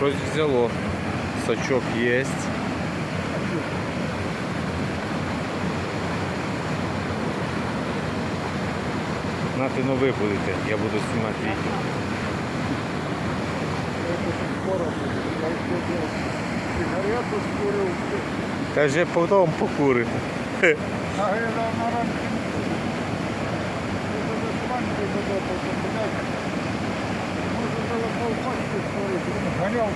Щось взяло. Сачок є. На ти ну ви будете, я буду знімати відео. Та вже потім покурите. А я на ранку. Блядь.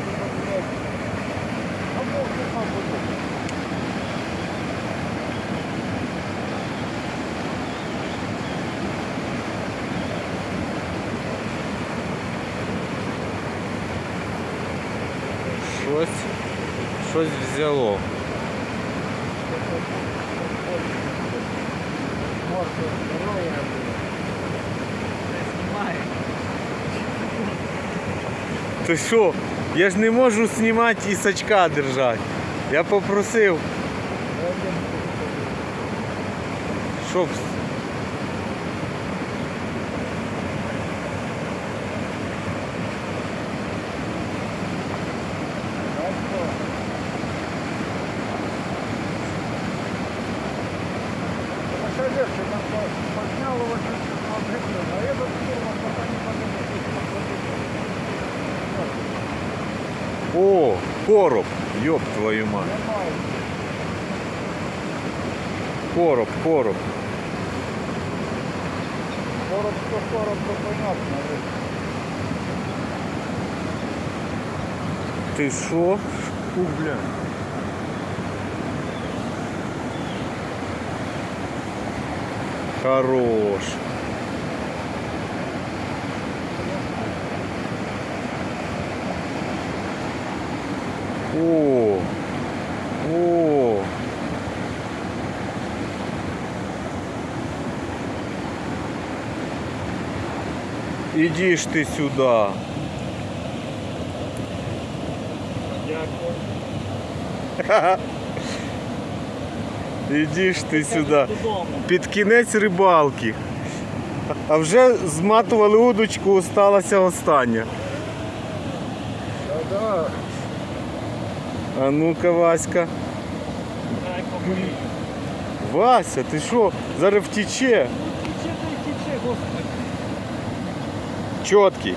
А взяло. Ти що? Я ж не можу знімати і сачка держати. Я попросив, щоб. Там подняло вот а этот О, короб! Йоп твою мать. Короб, короб. Короб, что короб, то понятно. Ти що? Фу, бля. Хорош. О, о. Иди ж ты сюда. Іди ж ти сюди. Під кінець рибалки. А вже зматували удочку, осталася остання. А ну-ка, Васька. Вася, ти що? Зараз втіче. Чоткий.